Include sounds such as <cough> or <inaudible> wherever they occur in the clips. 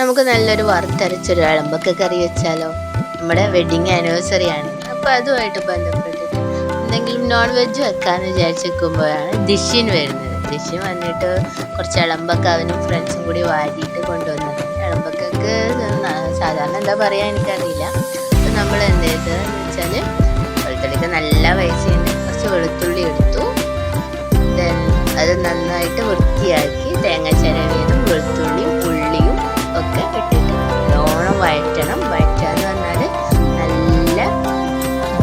നമുക്ക് നല്ലൊരു വറുത്തരച്ചൊരു വിളമ്പൊക്കെ കറി വെച്ചാലോ? നമ്മുടെ വെഡിങ് ആനിവേഴ്സറി ആണ്. അപ്പോൾ അതുമായിട്ട് ബന്ധപ്പെട്ടിട്ട് എന്തെങ്കിലും നോൺ വെജ് വെക്കാന്ന് വിചാരിച്ച് നിൽക്കുമ്പോഴാണ് ദിഷിന് വരുന്നത്. ദിഷിൻ വന്നിട്ട് കുറച്ച് ഇളമ്പൊക്കെ അവനും ഫ്രണ്ട്സും കൂടി വാരിയിട്ട് കൊണ്ടുവന്നത് ഇളമ്പൊക്കൊക്കെ സാധാരണ എന്താ പറയുക എനിക്കറിയില്ല. അപ്പൊ നമ്മൾ എന്ത് ചെയ്തതെന്ന് വെച്ചാൽ വെളുത്തുള്ളിക്ക് നല്ല വയസ്സിന് കുറച്ച് വെളുത്തുള്ളി എടുത്തു. ദെൻ അത് നന്നായിട്ട് വൃത്തിയാക്കി തേങ്ങ ചിരവിയതും വെളുത്തുള്ളിയും ഒക്കെ ഇട്ടിട്ട് നല്ലോണം വഴറ്റണം. വഴറ്റുക എന്ന് പറഞ്ഞാൽ നല്ല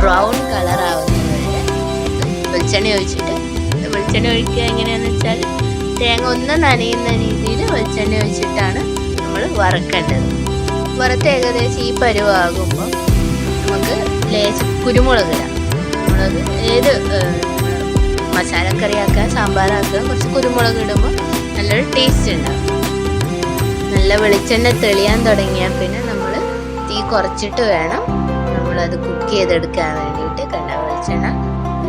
ബ്രൗൺ കളർ ആവുന്നതുവരെ വെളിച്ചെണ്ണ ഒഴിച്ചിട്ട്. വെളിച്ചെണ്ണ ഒഴിക്കുക എങ്ങനെയാണെന്ന് വെച്ചാൽ തേങ്ങ ഒന്ന് നനയുന്ന രീതിയിൽ വെളിച്ചെണ്ണ ഒഴിച്ചിട്ടാണ് നമ്മൾ വറക്കേണ്ടത്. വറുത്ത് ഏകദേശം ഈ പരുവാകുമ്പോൾ നമുക്ക് ലേശ കുരുമുളക് ഇടാം. കുരുമുളക് ഏത് മസാലക്കറിയാക്കാൻ സാമ്പാറാക്കാൻ കുറച്ച് കുരുമുളക് ഇടുമ്പോൾ നല്ലൊരു ടേസ്റ്റ് ഉണ്ടാവും. നല്ല വെളിച്ചെണ്ണ തെളിയാൻ തുടങ്ങിയാൽ പിന്നെ നമ്മൾ തീ കുറച്ചിട്ട് വേണം. നമ്മളത് കുക്ക് ചെയ്തെടുക്കാൻ വേണ്ടിയിട്ട് കണ്ട വെളിച്ചെണ്ണ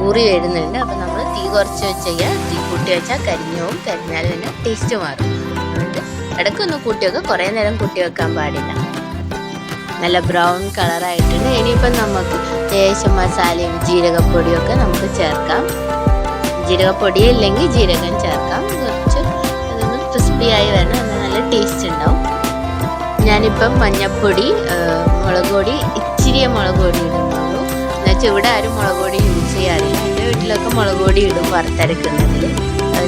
ഊറി വരുന്നുണ്ട്. അപ്പം നമ്മൾ തീ കുറച്ച് വെച്ച് കഴിഞ്ഞാൽ തീ കൂട്ടി വെച്ചാൽ കരിഞ്ഞു പോകും കരിഞ്ഞാൽ പിന്നെ ടേസ്റ്റ് മാറും. അതുകൊണ്ട് ഇടയ്ക്കൊന്ന് കൂട്ടി വെക്കുക കുറേ നേരം കൂട്ടി വെക്കാൻ പാടില്ല. നല്ല ബ്രൗൺ കളറായിട്ടുണ്ട് ഇനിയിപ്പം നമുക്ക് ലേശം മസാലയും ജീരകപ്പൊടിയും ഒക്കെ നമുക്ക് ചേർക്കാം. ജീരകപ്പൊടി ഇല്ലെങ്കിൽ ജീരകം ചേർക്കാം. കുറച്ച് അതൊന്ന് ക്രിസ്പി ആയി വരണം. നല്ല ടേസ്റ്റ് ഉണ്ടാവും. ഞാനിപ്പം മഞ്ഞപ്പൊടി മുളക് പൊടി ഇച്ചിരി മുളക് പൊടി ഇടുന്നുള്ളൂ. എന്നുവെച്ചാൽ ഇവിടെ ആരും മുളക് പൊടി യൂസ് ചെയ്യാറില്ല. എന്റെ വീട്ടിലൊക്കെ മുളക് പൊടി ഇടും വറുത്തരക്കുന്നതിൽ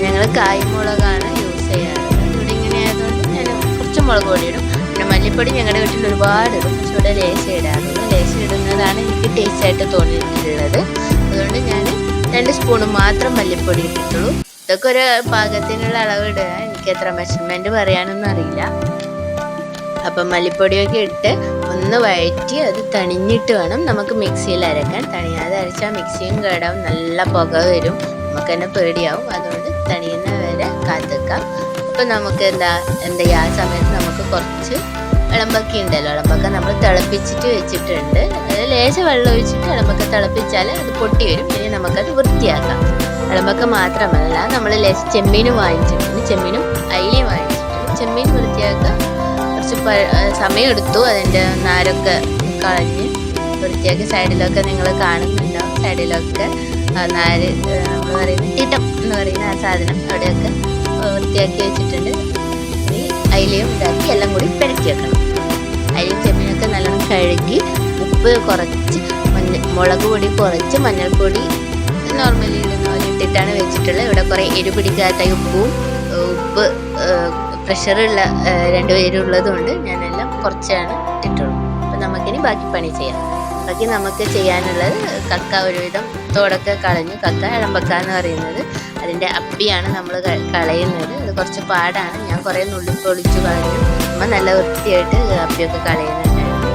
ഞങ്ങൾ കായ്മുളകാണ് യൂസ് ചെയ്യാറുള്ളത് ഇവിടെ ഇങ്ങനെ ആയതുകൊണ്ട് ഞാൻ കുറച്ച് മുളക് പൊടി ഇടും. പിന്നെ മല്ലിപ്പൊടി ഞങ്ങളുടെ വീട്ടിൽ ഒരുപാട് ഇടും. പക്ഷെ ഇവിടെ ലേശം ഇടാറുള്ളൂ ലേശം ഇടുന്നതാണ് എനിക്ക് ടേസ്റ്റ് ആയിട്ട് തോന്നിയിട്ടുള്ളത്. അതുകൊണ്ട് ഞാൻ രണ്ട് സ്പൂൺ മാത്രം മല്ലിപ്പൊടി ഇട്ടിട്ടുള്ളൂ. ഇതൊക്കെ ഒരു പാകത്തിനുള്ള അളവ് ഇടുക. എനിക്ക് എത്ര മെഷർമെന്റ് പറയാനൊന്നും അറിയില്ല. അപ്പം മല്ലിപ്പൊടിയൊക്കെ ഇട്ട് ഒന്ന് വഴറ്റി അത് തണിഞ്ഞിട്ട് വേണം നമുക്ക് മിക്സിയിൽ അരക്കാൻ. തണിയാതെ അരച്ചാൽ മിക്സിയും കേടാവും നല്ല പുക വരും. നമുക്ക് തന്നെ പേടിയാവും. അതുകൊണ്ട് തണിയുന്ന വരെ കാത്തിക്കാം. അപ്പം നമുക്ക് എന്താ എന്താ ആ സമയത്ത് നമുക്ക് കുറച്ച് ഇളമ്പക്ക ഉണ്ടല്ലോ. ഇളമ്പക്ക നമ്മൾ തിളപ്പിച്ചിട്ട് വെച്ചിട്ടുണ്ട്. ലേശം വെള്ളം ഒഴിച്ചിട്ട് ഇളമ്പക്ക തിളപ്പിച്ചാൽ അത് പൊട്ടി വരും. ഇനി നമുക്കത് വൃത്തിയാക്കാം. ഇളമ്പക്ക മാത്രമല്ല നമ്മൾ ലെസ് ചെമ്മീനും വാങ്ങിച്ചിട്ടുണ്ട്. ചെമ്മീനും അയിലയും വാങ്ങിച്ചിട്ടുണ്ട്. ചെമ്മീൻ വൃത്തിയാക്കുക കുറച്ച് പ- എടുത്തു അതിന്റെ നാരൊക്കെ കളഞ്ഞ് വൃത്തിയാക്കി സൈഡിലൊക്കെ നിങ്ങൾ കാണുന്നുണ്ടാവും സൈഡിലൊക്കെ നാര് നമ്മൾ പറയുന്ന ഇട്ടം എന്ന് പറയുന്ന ആ സാധനം അവിടെയൊക്കെ വൃത്തിയാക്കി വെച്ചിട്ടുണ്ട്. ഇനി അയിലയും ഇതാക്കി എല്ലാം കൂടി പെരട്ടി വെക്കണം. അയിലും ചെമ്മീനൊക്കെ നല്ലോണം കഴുകി ഉപ്പ് കുറച്ച് മഞ്ഞ മുളക് പൊടി കുറച്ച് മഞ്ഞൾപ്പൊടി നോർമലി ഇട്ടിട്ടാണ് വെച്ചിട്ടുള്ളത്. ഇവിടെ കുറേ എരി പിടിക്കാത്ത ഉപ്പും ഉപ്പ് പ്രഷറുള്ള രണ്ടുപേരുള്ളതുകൊണ്ട് ഞാനെല്ലാം കുറച്ചാണ് ഇട്ടിട്ടുള്ളൂ അപ്പം നമുക്കിനി ബാക്കി പണി ചെയ്യാം. ബാക്കി നമുക്ക് ചെയ്യാനുള്ളത് കക്ക ഒരുവിധം തോടൊക്കെ കളഞ്ഞു കക്ക ഇളമ്പക്ക എന്ന് പറയുന്നത് അതിന്റെ അപ്പിയാണ് നമ്മൾ കളയുന്നത്. അത് കുറച്ച് പാടാണ്. ഞാൻ കുറേ നുള്ളി പൊളിച്ചു കളഞ്ഞു. അമ്മ നല്ല വൃത്തിയായിട്ട് അപ്പിയൊക്കെ കളയുന്നുണ്ടായിരുന്നു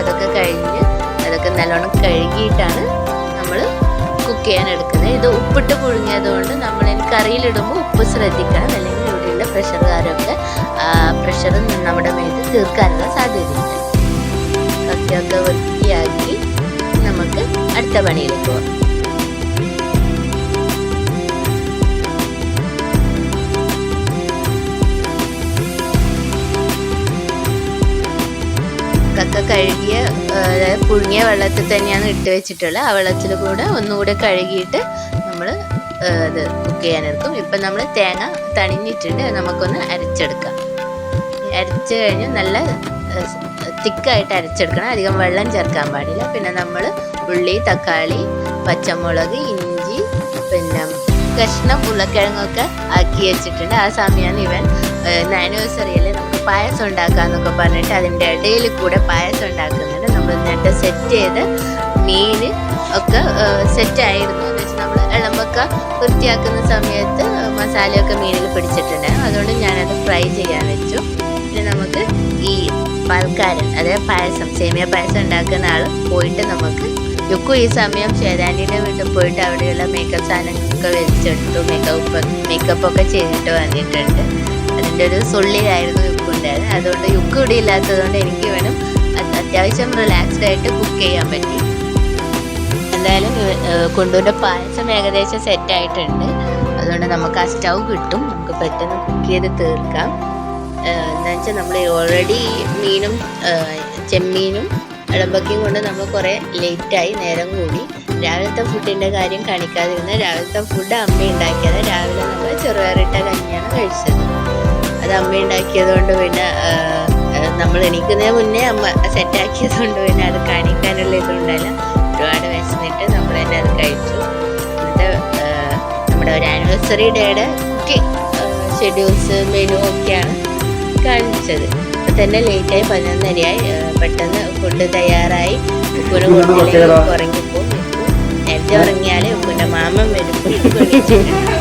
അതൊക്കെ കഴിഞ്ഞ് അതൊക്കെ നല്ലോണം കഴുകിയിട്ടാണ് നമ്മൾ കുക്ക് ചെയ്യാൻ എടുക്കുന്നത്. ഇത് ഉപ്പിട്ട് പുഴുങ്ങിയതുകൊണ്ട് നമ്മൾ കറിയിലിടുമ്പോൾ ഉപ്പ് ശ്രദ്ധിക്കണം. അല്ലെങ്കിൽ ഇവിടെയുള്ള പ്രഷറുകാരൊക്കെ പ്രഷർ നമ്മുടെ മേത്ത് തീർക്കാനുള്ള സാധ്യതയുണ്ട്. കക്കയൊക്കെ വൃത്തിയാക്കി നമുക്ക് അടുത്ത പണിയിലേക്ക് പോകാം. കഴുകിയ പുഴുങ്ങിയ വെള്ളത്തിൽ തന്നെയാണ് ഇട്ട് വെച്ചിട്ടുള്ളത്. ആ വെള്ളത്തിൽ കൂടെ ഒന്നുകൂടെ കഴുകിയിട്ട് നമ്മൾ ഇത് കുക്ക് ചെയ്യാനെടുക്കും ഇപ്പം നമ്മൾ തേങ്ങ തണിഞ്ഞിട്ടുണ്ട്. നമുക്കൊന്ന് അരച്ചെടുക്കാം. അരച്ച് കഴിഞ്ഞ് നല്ല തിക്കായിട്ട് അരച്ചെടുക്കണം. അധികം വെള്ളം ചേർക്കാൻ പാടില്ല. പിന്നെ നമ്മൾ ഉള്ളി തക്കാളി പച്ചമുളക് ഇഞ്ചി പിന്നെ കഷ്ണം ഉരുളക്കിഴങ്ങൊക്കെ ആക്കി വെച്ചിട്ടുണ്ട്. ആ സമയമാണ് ഇവൻ ആനിവേഴ്സറിയിൽ നമുക്ക് പായസം ഉണ്ടാക്കാന്നൊക്കെ പറഞ്ഞിട്ട് അതിന്റെ ഇടയിൽ കൂടെ പായസം ഉണ്ടാക്കുന്നുണ്ട് നമ്മൾ നേരത്തെ സെറ്റ് ചെയ്ത് മീൻ ഒക്കെ സെറ്റ് ആയിരുന്നു. എന്ന് വെച്ചാൽ നമ്മൾ ഇളമ്പൊക്കെ വൃത്തിയാക്കുന്ന സമയത്ത് മസാലയൊക്കെ മീനിൽ പിടിച്ചിട്ടുണ്ടായിരുന്നു. അതുകൊണ്ട് ഞാനത് ഫ്രൈ ചെയ്യാൻ വെച്ചു. പിന്നെ നമുക്ക് ഈ പൽക്കാരൻ അതായത് പായസം സേമിയ പായസം ഉണ്ടാക്കുന്ന ആൾ പോയിട്ട് നമുക്ക് യുക്കു ഈ സമയം ശേതാനിയുടെ വീട്ടിൽ പോയിട്ട് അവിടെയുള്ള മേക്കപ്പ് സാധനങ്ങളൊക്കെ വെച്ചെടുത്തു. മേക്കപ്പ് മേക്കപ്പ് ഒക്കെ ചെയ്തിട്ട് വന്നിട്ടുണ്ട്. അതിന്റെ ഒരു ഉണ്ടായിരുന്നത് അതുകൊണ്ട് യുക്ക് ഇവിടെ ഇല്ലാത്തതുകൊണ്ട് എനിക്ക് വേണം അത് അത്യാവശ്യം റിലാക്സ്ഡ് ആയിട്ട് കുക്ക് ചെയ്യാൻ പറ്റി. എന്തായാലും കൊണ്ടുവിന്റെ പായസം ഏകദേശം സെറ്റ് ആയിട്ടുണ്ട്. അതുകൊണ്ട് നമുക്ക് ആ സ്റ്റൗ കിട്ടും. നമുക്ക് പെട്ടെന്ന് കുക്ക് ചെയ്ത് തീർക്കാം. എന്താ വെച്ചാൽ നമ്മൾ ഓൾറെഡി മീനും ചെമ്മീനും ഇളമ്പക്കിയും കൊണ്ട് നമ്മൾ കുറേ ലേറ്റായി നേരം കൂടി. രാവിലത്തെ ഫുഡിന്റെ കാര്യം കാണിക്കാതിരുന്ന രാവിലത്തെ ഫുഡ് അമ്മ ഉണ്ടാക്കിയത് രാവിലെ നമ്മൾ ചെറുപയറിട്ട കഞ്ഞിയാണ് കഴിച്ചത്. അത് അമ്മ ഉണ്ടാക്കിയത് കൊണ്ട് പിന്നെ നമ്മൾ എണീക്കുന്നതിന് മുന്നേ അമ്മ സെറ്റാക്കിയത് കൊണ്ട് പിന്നെ അത് കാണിക്കാനുള്ള ഇതുണ്ടായില്ല. ഒരുപാട് വിശന്നിട്ട് നമ്മൾ തന്നെ അത് കഴിച്ചു. എന്നിട്ട് നമ്മുടെ ഒരു ആനിവേഴ്സറി ഡേയുടെ കുക്കിംഗ് ഷെഡ്യൂൾസ് മെനു ഒക്കെയാണ് കാണിച്ചത്. അപ്പം തന്നെ ലേറ്റായി പതിനൊന്നരയായി. പെട്ടെന്ന് ഫുഡ് തയ്യാറായി. ഉപ്പുന കൊടുത്തില്ലെങ്കിൽ ഉറങ്ങിപ്പോൾ നേരത്തെ ഉറങ്ങിയാൽ ഉപ്പുന്റെ മാമൻ വരും. <laughs>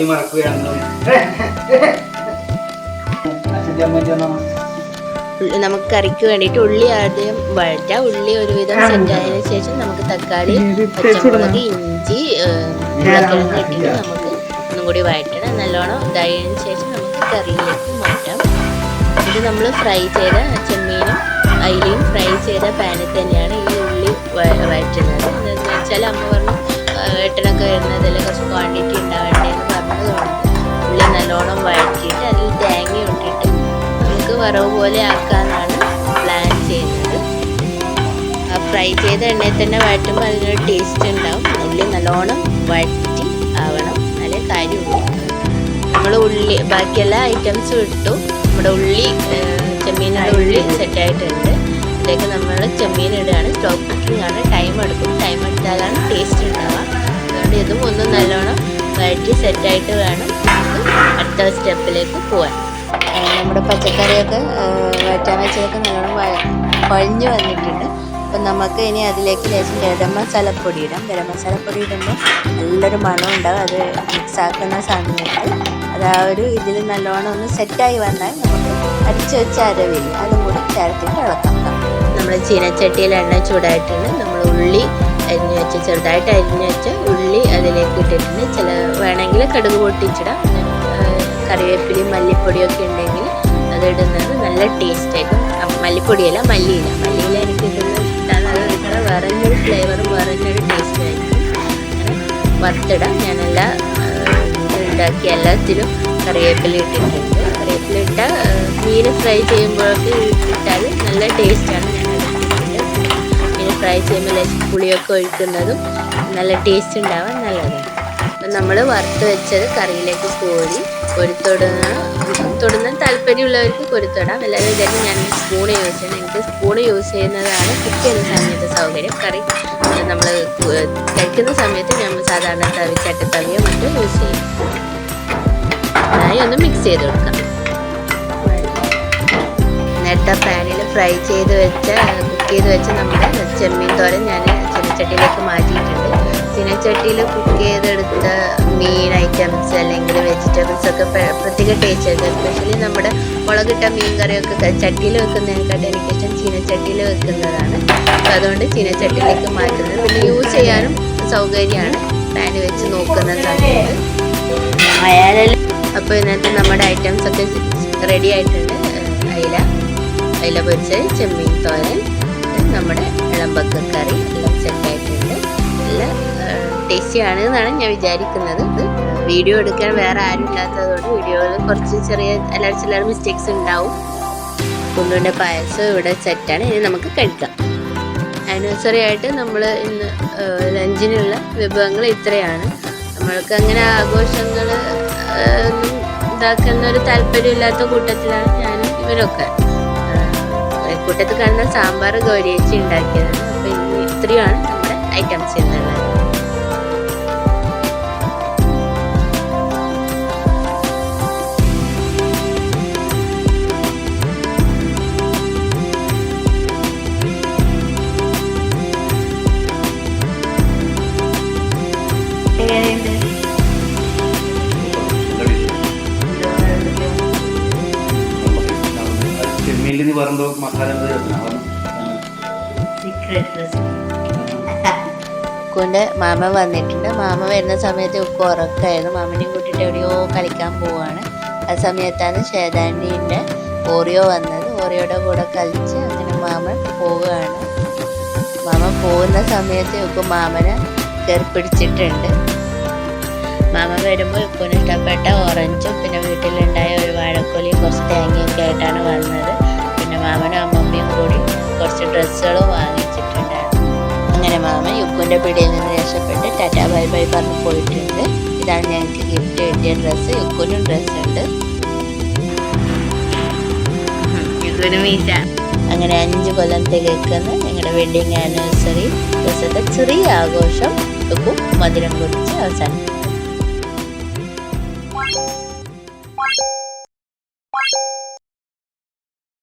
ചെയ്തിരിക്കും മതി അച്ഛന്റെ അമ്മന്റെ നമുക്ക് കറിക്ക് വേണ്ടിയിട്ട് ഉള്ളി ആദ്യം വഴറ്റാം. ഉള്ളി ഒരുവിധം സെറ്റായതിനു ശേഷം നമുക്ക് തക്കാളി പച്ചമുളക് ഇഞ്ചി ഉരുളക്കിഴങ്ങ് ഇട്ടിട്ട് നമുക്ക് ഒന്നും കൂടി വഴറ്റണം. നല്ലോണം ഇതായതിനു ശേഷം നമുക്ക് കറിയിലേക്ക് മാറ്റാം. ഇത് നമ്മൾ ഫ്രൈ ചെയ്ത ചെമ്മീനും അയിലയും ഫ്രൈ ചെയ്ത പാനിൽ തന്നെയാണ് ഈ ഉള്ളി വഴറ്റുന്നത്. എന്താണെന്ന് വെച്ചാൽ അമ്മ പറഞ്ഞു ഏട്ടനൊക്കെ വരുന്നതിൽ കുറച്ച് ക്വാണ്ടിറ്റി ഉണ്ടാവേണ്ടതെന്ന് ഉള്ളി നല്ലോണം വഴറ്റിയിട്ട് അതിൽ തേങ്ങ ഇട്ടിട്ട് നമുക്ക് വറവ് പോലെ ആക്കാനാണ് പ്ലാൻ ചെയ്യുന്നത്. ഫ്രൈ ചെയ്ത എണ്ണയിൽ തന്നെ വഴറ്റുമ്പോൾ അതിനൊരു ടേസ്റ്റ് ഉണ്ടാവും. ഉള്ളി നല്ലോണം വഴറ്റി ആവണം. നല്ല കാര്യമുള്ളൂ. നമ്മൾ ഉള്ളി ബാക്കിയെല്ലാ ഐറ്റംസും ഇട്ടു. നമ്മുടെ ഉള്ളി ചെമ്മീനിന്റെ ഉള്ളി സെറ്റായിട്ടുണ്ട് ഇതിലേക്ക് നമ്മൾ ചെമ്മീൻ ഇടുകയാണ്. സ്റ്റോക്ക് കുക്കിംഗ് ടൈം എടുക്കും. ടൈം എടുത്താലാണ് ടേസ്റ്റ് ഉണ്ടാവുക. അതുകൊണ്ട് ഇതും ഒന്ന് നല്ലോണം വഴറ്റി സെറ്റായിട്ട് വേണം അടുത്ത സ്റ്റെപ്പിലേക്ക് പോകാൻ നമ്മുടെ പച്ചക്കറിയൊക്കെ വറ്റാൻ വെച്ചതൊക്കെ നല്ലോണം കുഴഞ്ഞു വന്നിട്ടുണ്ട്. അപ്പം നമുക്ക് ഇനി അതിലേക്ക് ലേശം ഗരം മസാലപ്പൊടി ഇടാം. ഗരം മസാലപ്പൊടി ഇടുമ്പോൾ നല്ലൊരു മണം ഉണ്ടാവും. അത് മിക്സ് ആക്കുന്ന സമയത്ത് അത് ആ ഒരു ഇതിൽ നല്ലോണം ഒന്ന് സെറ്റായി വന്നാൽ നമുക്ക് അടിച്ചു വെച്ച അരവില്ല അതും കൂടി ചേർത്തിട്ട് ഇളക്കാം. നമ്മൾ ചീനച്ചട്ടിയിൽ എണ്ണ ചൂടായിട്ടുണ്ട്. നമ്മൾ ഉള്ളി അരിഞ്ഞു വെച്ച ചെറുതായിട്ട് അരിഞ്ഞു വെച്ച ഉള്ളി അതിലേക്ക് ഇട്ടിട്ടുണ്ട്. ചില വേണമെങ്കിൽ കടുക് പൊട്ടിച്ചിടാം. കറിവേപ്പിലയും മല്ലിപ്പൊടിയൊക്കെ ഉണ്ടെങ്കിൽ അത് ഇടുന്നത് നല്ല ടേസ്റ്റ് ആയിരിക്കും. മല്ലിപ്പൊടിയല്ല മല്ലിയില. മല്ലിയില എനിക്ക് ഇടുന്നത് ഇഷ്ടമാണ് വേറൊരു ഫ്ലേവറും വേറൊരു ടേസ്റ്റ് ആയിരിക്കും. വറുത്തിടാം. ഞാനെല്ലാ ഉണ്ടാക്കി എല്ലാത്തിലും കറിവേപ്പില ഇട്ടിട്ടുണ്ട്. കറിവേപ്പില ഇട്ട മീൻ ഫ്രൈ ചെയ്യുമ്പോഴൊക്കെ ഇട്ടാൽ നല്ല ടേസ്റ്റാണ് ഫ്രൈ ചെയ്യുമ്പോൾ പുളിയൊക്കെ ഒഴിക്കുന്നതും നല്ല ടേസ്റ്റ് ഉണ്ടാവാൻ നല്ലതാണ് അപ്പം നമ്മൾ വറുത്ത് വെച്ചത് കറിയിലേക്ക് കോരി കൊരുത്തൊടുന്ന തൊടുന്ന താല്പര്യമുള്ളവർക്ക് കൊരുത്തൊടാം എല്ലാവരും വിചാരിക്കും ഞാൻ സ്പൂൺ യൂസ് ചെയ്യണം. എനിക്ക് സ്പൂൺ യൂസ് ചെയ്യുന്നതാണ് കുക്ക് ചെയ്യുന്ന സമയത്ത് സൗകര്യം. കറി നമ്മൾ കഴിക്കുന്ന സമയത്ത് നമ്മൾ സാധാരണ തവി ചട്ടത്തവിയോ മറ്റോ യൂസ് ചെയ്യും. നന്നായി ഒന്ന് മിക്സ് ചെയ്ത് കൊടുക്കാം. നേരത്തെ പാനിൽ ഫ്രൈ ചെയ്ത് വെച്ച കുക്ക് ചെയ്ത് വെച്ച നമ്മുടെ ചെമ്മീൻ തോരൻ ഞാൻ ചീനച്ചട്ടിയിലേക്ക് മാറ്റിയിട്ടുണ്ട്. ചീനച്ചട്ടിയിൽ കുക്ക് ചെയ്തെടുത്ത മീൻ ഐറ്റംസ് അല്ലെങ്കിൽ വെജിറ്റബിൾസ് ഒക്കെ പ്ര- പ്രത്യേക ടേസ്റ്റ് ആയിരുന്നു എസ്പെഷ്യലി നമ്മുടെ മുളകിട്ട മീൻ കറിയൊക്കെ ചട്ടിയിൽ വെക്കുന്നതിനെക്കാട്ടും എനിക്കിഷ്ടം ചീനച്ചട്ടിയിൽ വെക്കുന്നതാണ്. അപ്പോൾ അതുകൊണ്ട് ചീനച്ചട്ടിയിലേക്ക് മാറ്റുന്നത്. പിന്നെ യൂസ് ചെയ്യാനും സൗകര്യമാണ് പാന് വെച്ച് നോക്കുന്ന സമയത്ത്. അപ്പോൾ ഇതിനകത്ത് നമ്മുടെ ഐറ്റംസ് ഒക്കെ റെഡി ആയിട്ടുണ്ട്. അയില. അയില പൊരിച്ചത് ചെമ്മീൻ തോരൻ നമ്മുടെ ഇളമ്പക്ക കറി എല്ലാം സെറ്റായിട്ടുണ്ട് നല്ല ടേസ്റ്റി ആണ് എന്നാണ് ഞാൻ വിചാരിക്കുന്നത്. വീഡിയോ എടുക്കാൻ വേറെ ആരും ഇല്ലാത്തതുകൊണ്ട് വീഡിയോയിൽ കുറച്ച് ചെറിയ എല്ലാ ചില മിസ്റ്റേക്സ് ഉണ്ടാവും. കുണ്ടുവിന്റെ പായസം ഇവിടെ സെറ്റാണ് ഇനി നമുക്ക് കഴിക്കാം. ആനിവേഴ്സറി ആയിട്ട് നമ്മൾ ഇന്ന് ലഞ്ചിനുള്ള വിഭവങ്ങൾ ഇത്രയാണ്. നമ്മൾക്ക് അങ്ങനെ ആഘോഷങ്ങൾ ഇതാക്കുന്ന ഒരു താല്പര്യമില്ലാത്ത കൂട്ടത്തിലാണ് ഞാനും ഇവരൊക്കെ. കൂട്ടത്തിൽ കാണുന്ന സാമ്പാർ ഗൗരിയേച്ചി ഉണ്ടാക്കിയത് അപ്പോൾ ഇന്ന് ഇത്രയാണ് നമ്മുടെ ഐറ്റംസ് എന്നുള്ളത് ഉക്കുവിന്റെ മാമ വന്നിട്ടുണ്ട്. മാമ വരുന്ന സമയത്ത് ഉപ്പ് ഉറക്കമായിരുന്നു മാമനെയും കൂട്ടിയിട്ട് എവിടെയോ കളിക്കാൻ പോവാണ്. ആ സമയത്താണ് ശേതാന്റീന്റെ ഓറിയോ വന്നത്. ഓറിയോയുടെ കൂടെ കളിച്ച് അങ്ങനെ മാമൻ പോവുകയാണ്. മാമ പോകുന്ന സമയത്ത് ഉപ്പ് മാമനെ കയറിപ്പിടിച്ചിട്ടുണ്ട്. മാമ വരുമ്പോൾ ഉപ്പിന് ഇഷ്ടപ്പെട്ട ഓറഞ്ചും പിന്നെ വീട്ടിലുണ്ടായ ഒരു വാഴക്കൊലിയും കുറച്ച് തേങ്ങയൊക്കെ ആയിട്ടാണ് വന്നത്. മാമനും അമ്മമ്മയും കൂടി കുറച്ച് ഡ്രസ്സുകൾ വാങ്ങിച്ചിട്ടുണ്ടായിരുന്നു. അങ്ങനെ മാമ യുക്കുവിന്റെ പിടിയിൽ നിന്ന് രക്ഷപ്പെട്ട് ടാറ്റ ബൈ ബൈ പറഞ്ഞ് പോയിട്ടുണ്ട്. ഇതാണ് ഞങ്ങൾക്ക് ഗിഫ്റ്റ് കിട്ടിയ ഡ്രസ്സ് യുക്കുനും ഡ്രസ്സ് ഉണ്ട്. അങ്ങനെ അഞ്ച് കൊല്ലം തികക്കുന്ന ഞങ്ങളുടെ വെഡിങ് ആനിവേഴ്സറി ദിവസത്തെ ചെറിയ ആഘോഷം യുക്കും മധുരം കുറിച്ച് അവസാനിക്കും